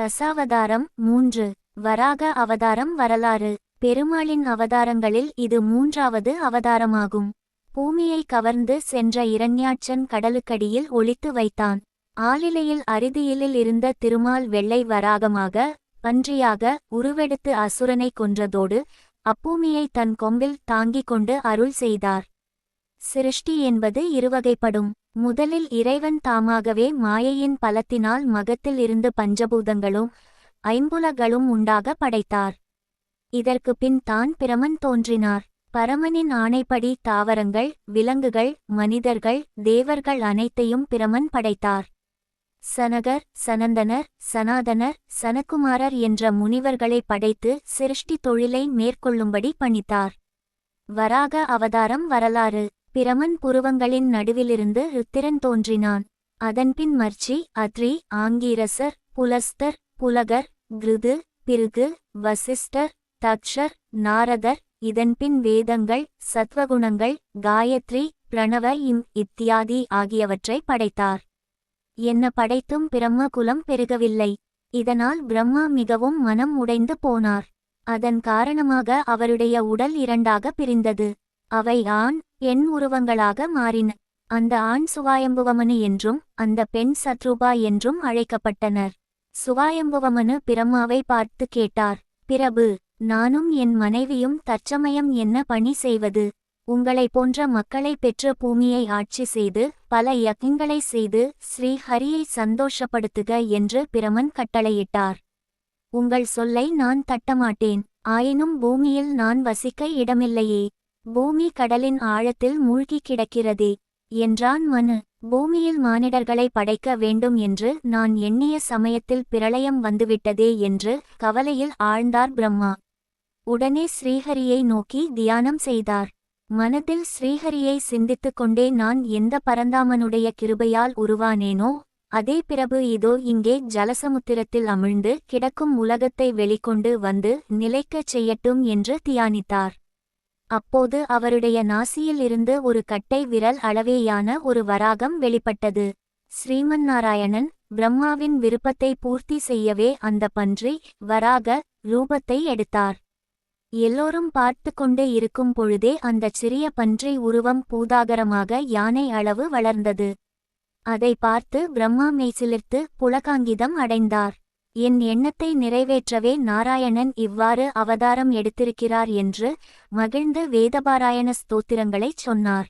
தசாவதாரம் மூன்று. வராக அவதாரம் வரலாறு. பெருமாளின் அவதாரங்களில் இது மூன்றாவது அவதாரமாகும். பூமியை கவர்ந்து சென்ற இரண்யாட்சன் கடலுக்கடியில் ஒளித்து வைத்தான். ஆலிலையில் அரிதியிலில் இருந்த திருமால் வெள்ளை வராகமாக பன்றியாக உருவெடுத்து அசுரனை கொன்றதோடு அப்பூமியை தன் கொம்பில் தாங்கிக் கொண்டு அருள் செய்தார். சிருஷ்டி என்பது இருவகைப்படும். முதலில் இறைவன் தாமாகவே மாயையின் பலத்தினால் மகத்தில் இருந்து பஞ்சபூதங்களும் ஐம்புலகளும் உண்டாக படைத்தார். இதற்கு பின் தான் பிரமன் தோன்றினார். பரமனின் ஆணைப்படி தாவரங்கள் விலங்குகள் மனிதர்கள் தேவர்கள் அனைத்தையும் பிரமன் படைத்தார். சனகர் சனந்தனர் சனாதனர் சனகுமாரர் என்ற முனிவர்களை படைத்து சிருஷ்டி தொழிலை மேற்கொள்ளும்படி பணித்தார். வராக அவதாரம் வரலாறு. பிரமன் புருவங்களின் நடுவிலிருந்து ருத்திரன் தோன்றினான். அதன்பின் மர்ச்சி அத்ரி ஆங்கீரசர் புலஸ்தர் புலகர் கிருது பிருகு வசிஷ்டர் தக்ஷர் நாரதர் இதன்பின் வேதங்கள் சத்வகுணங்கள் காயத்ரி பிரணவ இம் இத்தியாதி ஆகியவற்றை படைத்தார். என்ன படைத்தும் பிரம்ம குலம் பெருகவில்லை. இதனால் பிரம்மா மிகவும் மனம் உடைந்து போனார். அதன் காரணமாக அவருடைய உடல் இரண்டாக பிரிந்தது. அவை ஆண் என் உருவங்களாக மாறின. அந்த ஆண் சுவாயம்புவமனு என்றும் அந்த பெண் சத்ருபா என்றும் அழைக்கப்பட்டனர். சுவாயம்புவமனு பிரம்மாவை பார்த்து கேட்டார். பிரபு நானும் என் மனைவியும் தற்சமயம் என்ன பணி செய்வது? உங்களை போன்ற மக்களை பெற்ற பூமியை ஆட்சி செய்து பல யக்ஞங்களை செய்து ஸ்ரீ ஹரியை சந்தோஷப்படுத்துக என்று பிரமன் கட்டளையிட்டார். உங்கள் சொல்லை நான் தட்டமாட்டேன். ஆயினும் பூமியில் நான் வசிக்க இடமில்லையே. பூமி கடலின் ஆழத்தில் மூழ்கிக் கிடக்கிறதே என்றான் மனு. பூமியில் மானிடர்களை படைக்க வேண்டும் என்று நான் எண்ணிய சமயத்தில் பிரளயம் வந்துவிட்டதே என்று கவலையில் ஆழ்ந்தார் பிரம்மா. உடனே ஸ்ரீஹரியை நோக்கி தியானம் செய்தார். மனதில் ஸ்ரீஹரியை சிந்தித்துக் கொண்டே நான் எந்த பரந்தாமனுடைய கிருபையால் உருவானேனோ அதே பிறகு இதோ இங்கே ஜலசமுத்திரத்தில் அமிழ்ந்து கிடக்கும் உலகத்தை வெளிக்கொண்டு வந்து நிலைக்கச் செய்யட்டும் என்று தியானித்தார். அப்போது அவருடைய நாசியில் இருந்து ஒரு கட்டை விரல் அளவேயான ஒரு வராகம் வெளிப்பட்டது. ஸ்ரீமன் நாராயணன் பிரம்மாவின் விருப்பத்தை பூர்த்தி செய்யவே அந்த பன்றி வராக ரூபத்தை எடுத்தார். எல்லோரும் பார்த்து கொண்டே இருக்கும் பொழுதே அந்தச் சிறிய பன்றி உருவம் பூதாகரமாக யானை அளவு வளர்ந்தது. அதை பார்த்து பிரம்மா மெய்சிலிர்த்து புலகாங்கிதம் அடைந்தார். என் எண்ணத்தை நிறைவேற்றவே நாராயணன் இவ்வாறு அவதாரம் எடுத்திருக்கிறார் என்று மகிழ்ந்து வேதபாராயண ஸ்தோத்திரங்களைச் சொன்னார்.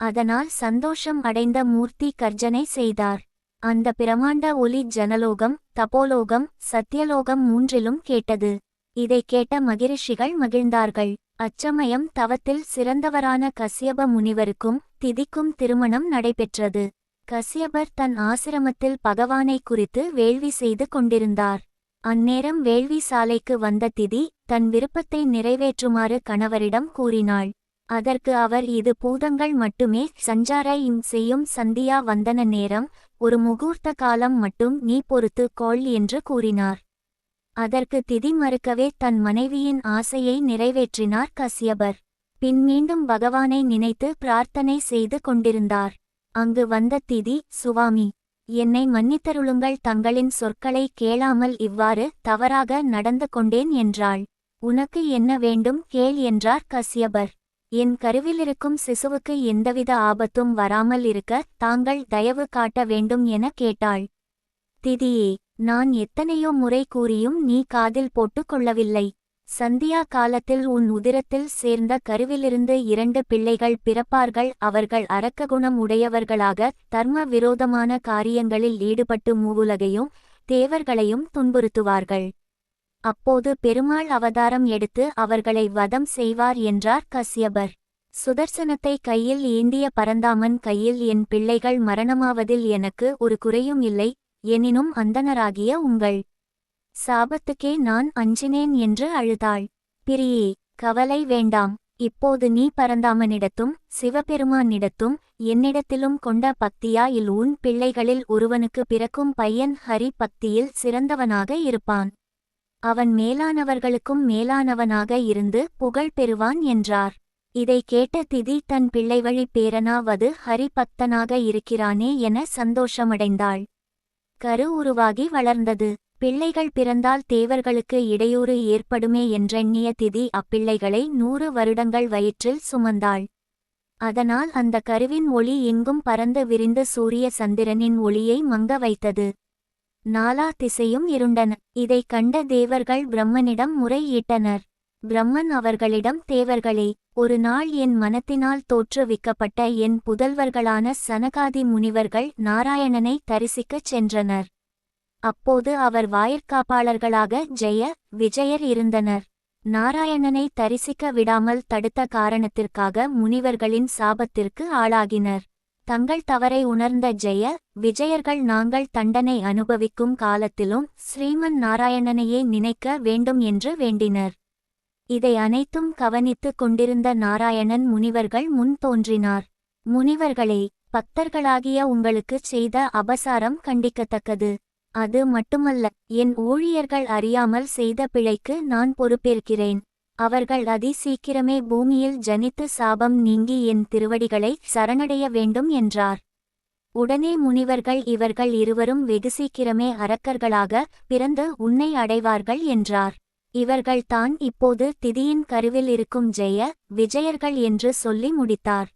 அதனால் சந்தோஷம் அடைந்த மூர்த்தி கர்ஜனை செய்தார். அந்த பிரமாண்ட ஒலி ஜனலோகம் தபோலோகம் சத்தியலோகம் மூன்றிலும் கேட்டது. இதை கேட்ட மகிரிஷிகள் மகிழ்ந்தார்கள். அச்சமயம் தவத்தில் சிறந்தவரான கசியப முனிவருக்கும் திதிக்கும் திருமணம் நடைபெற்றது. கசியபர் தன் ஆசிரமத்தில் பகவானை குறித்து வேள்வி செய்து கொண்டிருந்தார். அந்நேரம் வேள்வி சாலைக்கு வந்த திதி தன் விருப்பத்தை நிறைவேற்றுமாறு கணவரிடம் கூறினாள். அதற்கு அவர் இது பூதங்கள் மட்டுமே சஞ்சாரை செய்யும் சந்தியா வந்தன நேரம் ஒரு முகூர்த்த காலம் மட்டும் நீ பொறுத்து கோள் என்று கூறினார். அதற்கு திதி மறுக்கவே தன் மனைவியின் ஆசையை நிறைவேற்றினார் கசியபர். பின் மீண்டும் பகவானை நினைத்து பிரார்த்தனை செய்து கொண்டிருந்தார். அங்கு வந்த திதி சுவாமி. என்னை மன்னித்தருளுங்கள் தங்களின் சொற்களை கேளாமல் இவ்வாறு தவறாக நடந்து கொண்டேன் என்றாள். உனக்கு என்ன வேண்டும் கேள் என்றார் கசியபர். என் கருவிலிருக்கும் சிசுவுக்கு எந்தவித ஆபத்தும் வராமல் இருக்க தாங்கள் தயவு காட்ட வேண்டும் என கேட்டாள். திதியே நான் எத்தனையோ முறை கூறியும் நீ காதில் போட்டுக் கொள்ளவில்லை. சந்தியா காலத்தில் உன் உதிரத்தில் சேர்ந்த கருவிலிருந்து இரண்டு பிள்ளைகள் பிறப்பார்கள். அவர்கள் அரக்ககுணம் உடையவர்களாக தர்ம விரோதமான காரியங்களில் ஈடுபட்டு மூவுலகையும் தேவர்களையும் துன்புறுத்துவார்கள். அப்போது பெருமாள் அவதாரம் எடுத்து அவர்களை வதம் செய்வார் என்றார் கசியபர். சுதர்சனத்தை கையில் ஏந்திய பரந்தாமன் கையில் என் பிள்ளைகள் மரணமாவதில் எனக்கு ஒரு குறையும் இல்லை. எனினும் அந்தனராகிய உங்கள் சாபத்துக்கே நான் அஞ்சினேன் என்று அழுதாள். பிரியே கவலை வேண்டாம். இப்போது நீ பரந்தாமனிடத்தும் சிவபெருமானிடத்தும் என்னிடத்திலும் கொண்ட பக்தியாயில் உன் பிள்ளைகளில் ஒருவனுக்கு பிறக்கும் பையன் ஹரி பக்தியில் சிறந்தவனாக இருப்பான். அவன் மேலானவர்களுக்கும் மேலானவனாக இருந்து புகழ் பெறுவான் என்றார். இதை கேட்ட திதி தன் பிள்ளைவழி பேரனாவது ஹரிபக்தனாக இருக்கிறானே என சந்தோஷமடைந்தாள். கரு உருவாகி வளர்ந்தது. பிள்ளைகள் பிறந்தால் தேவர்களுக்கு இடையூறு ஏற்படுமே என்றெண்ணிய திதி அப்பிள்ளைகளை நூறு வருடங்கள் வயிற்றில் சுமந்தாள். அதனால் அந்த கருவின் ஒளி எங்கும் பறந்து விரிந்து சூரிய சந்திரனின் ஒளியை மங்க வைத்தது. நாலா திசையும் இருண்டன. இதைக் கண்ட தேவர்கள் பிரம்மனிடம் முறையிட்டனர் பிரம்மன் அவர்களிடம் தேவர்களே ஒரு நாள் என் மனத்தினால் தோற்றுவிக்கப்பட்ட என் புதல்வர்களான சனகாதி முனிவர்கள் நாராயணனை தரிசிக்கச் சென்றனர். அப்போது அவர் வாயிற்காப்பாளர்களாக ஜெய விஜயர் இருந்தனர். நாராயணனை தரிசிக்க விடாமல் தடுத்த காரணத்திற்காக முனிவர்களின் சாபத்திற்கு ஆளாகினர். தங்கள் தவறை உணர்ந்த ஜெய விஜயர்கள் நாங்கள் தண்டனை அனுபவிக்கும் காலத்திலும் ஸ்ரீமன் நாராயணனையே நினைக்க வேண்டும் என்று வேண்டினர். இதை அனைத்தும் கவனித்துக் கொண்டிருந்த நாராயணன் முனிவர்கள் முன் தோன்றினார். முனிவர்களே பக்தர்களாகிய உங்களுக்குச் செய்த அபசாரம் கண்டிக்கத்தக்கது. அது மட்டுமல்ல என் ஊழியர்கள் அறியாமல் செய்த பிழைக்கு நான் பொறுப்பேற்கிறேன். அவர்கள் அதி சீக்கிரமே பூமியில் ஜனித்து சாபம் நீங்கி என் திருவடிகளை சரணடைய வேண்டும் என்றார். உடனே முனிவர்கள் இவர்கள் இருவரும் வெகு சீக்கிரமே அரக்கர்களாக பிறந்து உன்னை அடைவார்கள் என்றார். இவர்கள் தான் இப்போது திதியின் கருவில் இருக்கும் ஜெய விஜயர்கள் என்று சொல்லி முடித்தார்.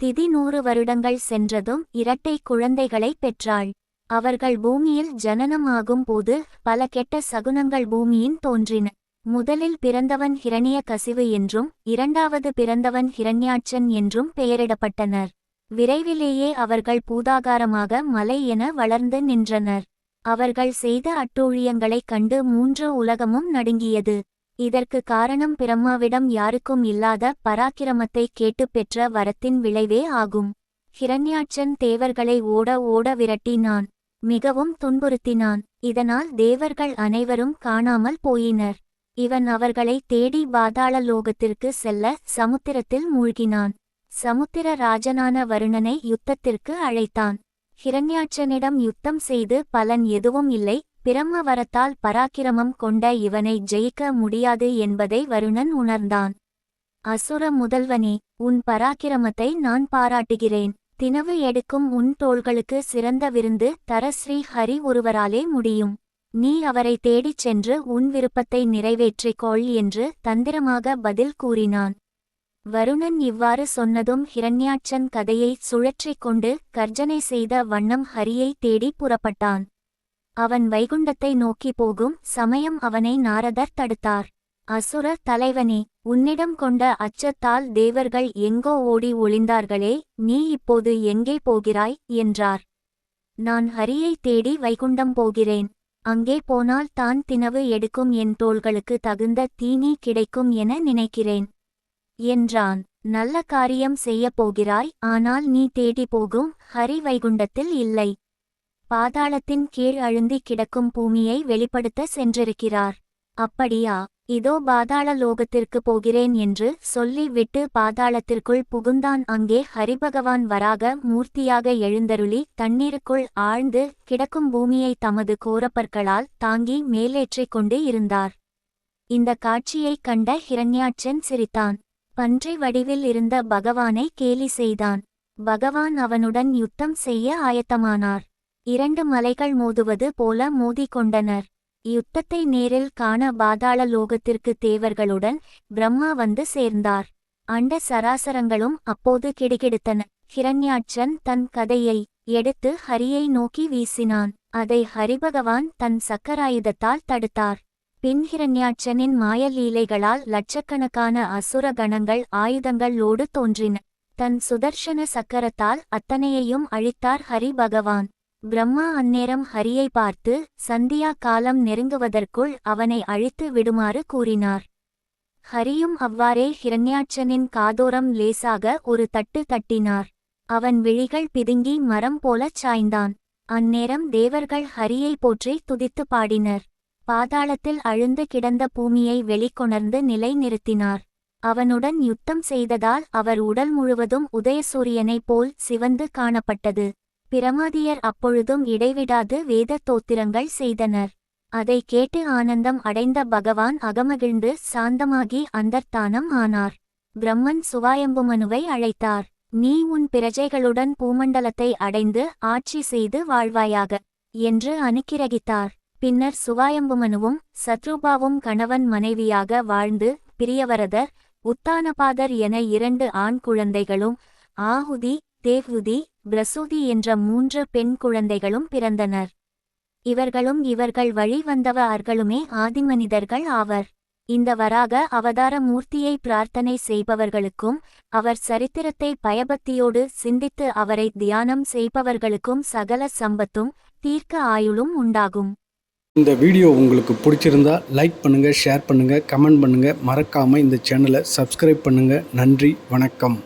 திதி நூறு வருடங்கள் சென்றதும் இரட்டை குழந்தைகளை பெற்றாள். அவர்கள் பூமியில் ஜனனமாகும் போது பல கெட்ட சகுனங்கள் பூமியின் தோன்றின. முதலில் பிறந்தவன் ஹிரணிய கசிவு என்றும் இரண்டாவது பிறந்தவன் ஹிரண்யாட்சன் என்றும் பெயரிடப்பட்டனர். விரைவிலேயே அவர்கள் பூதாகாரமாக மலை என வளர்ந்து நின்றனர். அவர்கள் செய்த அட்டூழியங்களைக் கண்டு மூன்று உலகமும் நடுங்கியது. இதற்கு காரணம் பிரம்மாவிடம் யாருக்கும் இல்லாத பராக்கிரமத்தை கேட்டுப் பெற்ற வரத்தின் விளைவே ஆகும். ஹிரண்யாட்சன் தேவர்களை ஓட ஓட விரட்டினான். மிகவும் துன்புறுத்தினான். இதனால் தேவர்கள் அனைவரும் காணாமல் போயினர். இவன் அவர்களை தேடி பாதாள லோகத்திற்கு செல்ல சமுத்திரத்தில் மூழ்கினான். சமுத்திர ராஜனான வருணனை யுத்தத்திற்கு அழைத்தான். ஹிரண்யாட்சனிடம் யுத்தம் செய்து பலன் எதுவும் இல்லை. பிரம்ம வரத்தால் பராக்கிரமம் கொண்ட இவனை ஜெயிக்க முடியாது என்பதை வருணன் உணர்ந்தான். அசுர முதல்வனே உன் பராக்கிரமத்தை நான் பாராட்டுகிறேன். தினவு எடுக்கும் உன் தோள்களுக்கு சிறந்த விருந்து தர ஸ்ரீ ஹரி ஒருவராலே முடியும். நீ அவரை தேடிச் சென்று உன் விருப்பத்தை நிறைவேற்றிக் கொள் என்று தந்திரமாக பதில் கூறினான். வருணன் இவ்வாறு சொன்னதும் ஹிரண்யாட்சன் கதையை சுழற்றிக் கொண்டு கர்ஜனை செய்த வண்ணம் ஹரியை தேடி புறப்பட்டான். அவன் வைகுண்டத்தை நோக்கி போகும் சமயம் அவனை நாரதர் தடுத்தார். அசுர தலைவனே உன்னிடம் கொண்ட அச்சத்தால் தேவர்கள் எங்கோ ஓடி ஒளிந்தார்களே நீ இப்போது எங்கே போகிறாய்? என்றார். நான் ஹரியை தேடி வைகுண்டம் போகிறேன். அங்கே போனால் தான் தினவு எடுக்கும் என் தோள்களுக்கு தகுந்த தீனி கிடைக்கும் என நினைக்கிறேன். என்றான். நல்ல காரியம் செய்யப் போகிறாய் ஆனால் நீ தேடி போகும் ஹரி வைகுண்டத்தில் இல்லை. பாதாளத்தின் கீழ் அழுந்தி கிடக்கும் பூமியை வெளிப்படுத்த சென்றிருக்கிறார். அப்படியா? இதோ பாதாள லோகத்திற்கு போகிறேன் என்று சொல்லிவிட்டு பாதாளத்திற்குள் புகுந்தான். அங்கே ஹரிபகவான் வராக மூர்த்தியாக எழுந்தருளி தண்ணீருக்குள் ஆழ்ந்து கிடக்கும் பூமியை தமது கோரப்பற்களால் தாங்கி மேலேற்றிக் கொண்டு இருந்தார். இந்த காட்சியைக் கண்ட ஹிரண்யாட்சன் சிரித்தான். பன்றி வடிவில் இருந்த பகவானை கேலி செய்தான். பகவான் அவனுடன் யுத்தம் செய்ய ஆயத்தமானார். இரண்டு மலைகள் மோதுவது போல மோதிக்கொண்டனர் யுத்தத்தை நேரில் காண பாதாள லோகத்திற்கு தேவர்களுடன் பிரம்மா வந்து சேர்ந்தார். அண்ட சராசரங்களும் அப்போது கிடுகிடுத்தன. ஹிரண்யாட்சன் தன் கதையை எடுத்து ஹரியை நோக்கி வீசினான். அதை ஹரிபகவான் தன் சக்கராயுதத்தால் தடுத்தார். பின் ஹிரண்யாட்சனின் மாயலீலைகளால் லட்சக்கணக்கான அசுர கணங்கள் ஆயுதங்களோடு தோன்றின. தன் சுதர்ஷன சக்கரத்தால் அத்தனையையும் அழித்தார் ஹரி பகவான் பிரம்மா அந்நேரம் ஹரியை பார்த்து சந்தியா காலம் நெருங்குவதற்குள் அவனை அழித்து விடுமாறு கூறினார். ஹரியும் அவ்வாறே ஹிரண்யாட்சனின் காதோரம் லேசாக ஒரு தட்டு தட்டினார். அவன் விழிகள் பிதுங்கி மரம் போலச் சாய்ந்தான். அந்நேரம் தேவர்கள் ஹரியை போற்றி துதித்து பாடினர். பாதாளத்தில் அழுந்து கிடந்த பூமியை வெளிக்கொணர்ந்து நிலை நிறுத்தினார் அவனுடன் யுத்தம் செய்ததால் அவர் உடல் முழுவதும் உதயசூரியனைப் போல் சிவந்து காணப்பட்டது. பிரமாதியர் அப்பொழுதும் இடைவிடாது வேத தோத்திரங்கள் செய்தனர். அதை கேட்டு ஆனந்தம் அடைந்த பகவான் அகமகிழ்ந்து சாந்தமாகி அந்தர்த்தானம் ஆனார். பிரம்மன் சுவாயம்புமனுவை அழைத்தார். நீ உன் பிரஜைகளுடன் பூமண்டலத்தை அடைந்து ஆட்சி செய்து வாழ்வாயாக என்று அனுக்கிரகித்தார். பின்னர் சுவாயம்புமனுவும் சத்ருபாவும் கணவன் மனைவியாக வாழ்ந்து பிரியவரதர் உத்தானபாதர் என இரண்டு ஆண் குழந்தைகளும் ஆகுதி தேவ்வுதி பிரசூதி என்ற மூன்று பெண் குழந்தைகளும் பிறந்தனர். இவர்களும் இவர்கள் வழி வந்தவர்களுமே ஆதிமனிதர்கள் ஆவர். இந்த வராக அவதார மூர்த்தியை பிரார்த்தனை செய்பவர்களுக்கும் அவர் சரித்திரத்தை பயபக்தியோடு சிந்தித்து அவரை தியானம் செய்பவர்களுக்கும் சகல சம்பத்தும் தீர்க்க ஆயுளும் உண்டாகும். இந்த வீடியோ உங்களுக்கு பிடிச்சிருந்தா லைக் பண்ணுங்கள் ஷேர் பண்ணுங்கள் கமெண்ட் பண்ணுங்கள் மறக்காமல் இந்த சேனலை சப்ஸ்கிரைப் பண்ணுங்கள் நன்றி வணக்கம்.